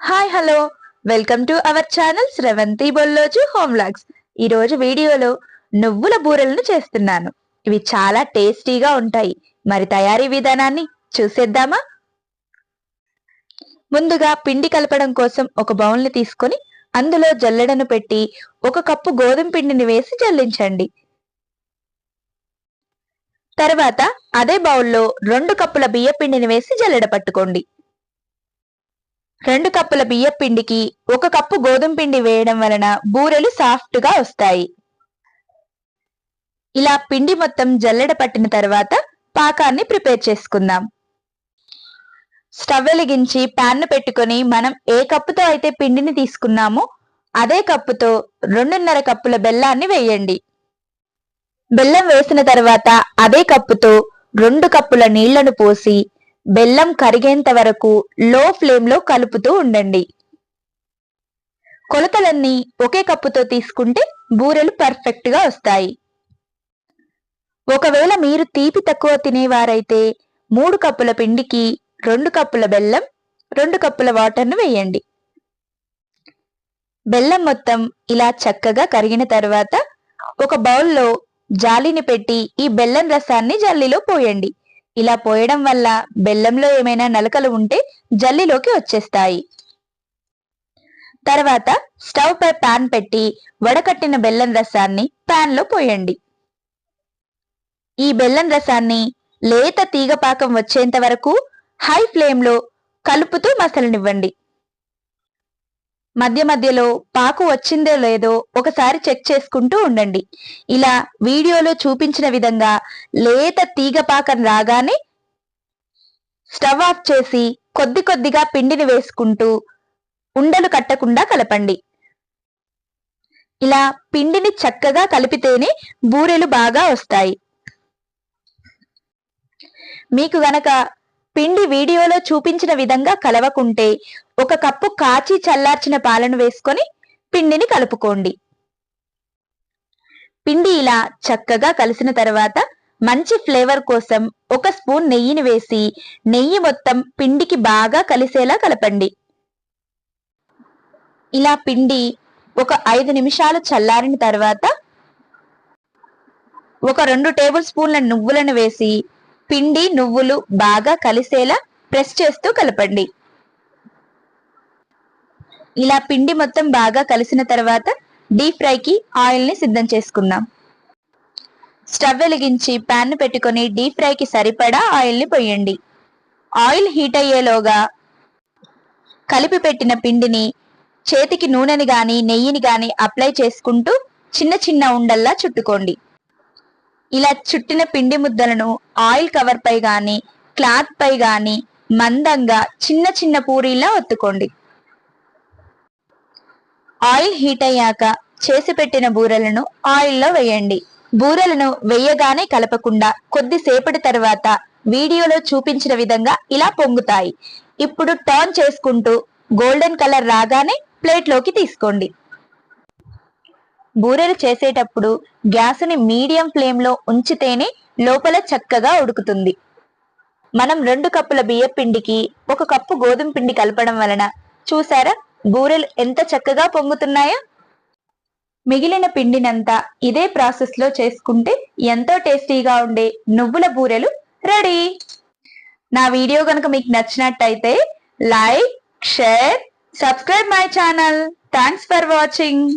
Hi hello welcome to our channel Sravanthi Bolloju home logs వీడియోలో నువ్వుల బూరెలను చేస్తున్నాను. ఇవి చాలా టేస్టీగా ఉంటాయి. మరి తయారీ విధానాన్ని చూసేద్దామా? ముందుగా పిండి కలపడం కోసం ఒక బౌల్ని తీసుకొని అందులో జల్లెడను పెట్టి ఒక కప్పు గోధుమ పిండిని వేసి జల్లించండి. తర్వాత అదే బౌల్లో రెండు కప్పుల బియ్య పిండిని వేసి జల్లెడ పట్టుకోండి. రెండు కప్పుల బియ్యం పిండికి ఒక కప్పు గోధుమ పిండి వేయడం వలన బూరెలు సాఫ్ట్గా వస్తాయి. ఇలా పిండి మొత్తం జల్లెడ పట్టిన తర్వాత పాకాన్ని ప్రిపేర్ చేసుకుందాం. స్టవ్ వెలిగించి ప్యాన్ను పెట్టుకొని మనం ఏ కప్పుతో అయితే పిండిని తీసుకున్నామో అదే కప్పుతో రెండున్నర కప్పుల బెల్లాన్ని వేయండి. బెల్లం వేసిన తర్వాత అదే కప్పుతో రెండు కప్పుల నీళ్ళను పోసి బెల్లం కరిగేంత వరకు లో ఫ్లేమ్లో కలుపుతూ ఉండండి. కొలతలన్నీ ఒకే కప్పుతో తీసుకుంటే బూరెలు పర్ఫెక్ట్గా వస్తాయి. ఒకవేళ మీరు తీపి తక్కువ తినేవారైతే మూడు కప్పుల పిండికి రెండు కప్పుల బెల్లం రెండు కప్పుల వాటర్ను వేయండి. బెల్లం మొత్తం ఇలా చక్కగా కరిగిన తర్వాత ఒక బౌల్లో జాలిని పెట్టి ఈ బెల్లం రసాన్ని జల్లిలో పోయండి. ఇలా పోయడం వల్ల బెల్లంలో ఏమైనా నలకలు ఉంటే జల్లిలోకి వచ్చేస్తాయి. తర్వాత స్టవ్ పై పాన్ పెట్టి వడకట్టిన బెల్లం రసాన్ని పాన్లో పోయండి. ఈ బెల్లం రసాన్ని లేత తీగపాకం వచ్చేంత వరకు హై ఫ్లేమ్లో కలుపుతూ మసలనివ్వండి. మధ్య మధ్యలో పాకు వచ్చిందో లేదో ఒకసారి చెక్ చేసుకుంటూ ఉండండి. ఇలా వీడియోలో చూపించిన విధంగా లేత తీగ పాకం రాగానే స్టవ్ ఆఫ్ చేసి కొద్ది కొద్దిగా పిండిని వేసుకుంటూ ఉండలు కట్టకుండా కలపండి. ఇలా పిండిని చక్కగా కలిపితేనే బూరెలు బాగా వస్తాయి. మీకు గనక పిండి వీడియోలో చూపించిన విధంగా కలవకుంటే ఒక కప్పు కాచి చల్లార్చిన పాలను వేసుకొని పిండిని కలుపుకోండి. పిండి ఇలా చక్కగా కలిసిన తర్వాత మంచి ఫ్లేవర్ కోసం ఒక స్పూన్ నెయ్యిని వేసి నెయ్యి మొత్తం పిండికి బాగా కలిసేలా కలపండి. ఇలా పిండి ఒక ఐదు నిమిషాలు చల్లారిన తర్వాత ఒక రెండు టేబుల్ స్పూన్ల నువ్వులను వేసి పిండి నువ్వులు బాగా కలిసేలా ప్రెస్ చేస్తూ కలపండి. ఇలా పిండి మొత్తం బాగా కలిసిన తర్వాత డీప్ ఫ్రైకి ఆయిల్ని సిద్ధం చేసుకుందాం. స్టవ్ వెలిగించి ప్యాన్ పెట్టుకొని డీప్ ఫ్రైకి సరిపడా ఆయిల్ని పొయ్యండి పోయండి. ఆయిల్ హీట్ అయ్యేలోగా కలిపి పెట్టిన పిండిని చేతికి నూనెని గాని నెయ్యిని గాని అప్లై చేసుకుంటూ చిన్న చిన్న ఉండల్లా చుట్టుకోండి. ఇలా చుట్టిన పిండి ముద్దలను ఆయిల్ కవర్ పై గాని క్లాత్ పై గాని మందంగా చిన్న చిన్న పూరీలా ఒత్తుకోండి. ఆయిల్ హీట్ అయ్యాక చేసి పెట్టిన బూరెలను ఆయిల్లో వేయండి. బూరెలను వేయగానే కలపకుండా కొద్దిసేపటి తర్వాత వీడియోలో చూపించిన విధంగా ఇలా పొంగుతాయి. ఇప్పుడు టర్న్ చేసుకుంటూ గోల్డెన్ కలర్ రాగానే ప్లేట్లోకి తీసుకోండి. బూరెలు చేసేటప్పుడు గ్యాసుని మీడియం ఫ్లేమ్లో ఉంచితేనే లోపల చక్కగా ఉడుకుతుంది. మనం రెండు కప్పుల బియ్య పిండికి ఒక కప్పు గోధుమ పిండి కలపడం వలన చూసారా బూరెలు ఎంత చక్కగా పొంగుతున్నాయో? మిగిలిన పిండినంతా ఇదే ప్రాసెస్లో చేసుకుంటే ఎంతో టేస్టీగా ఉండే నువ్వుల బూరెలు రెడీ. నా వీడియో కనుక మీకు నచ్చినట్టయితే like share subscribe my channel. Thanks for watching.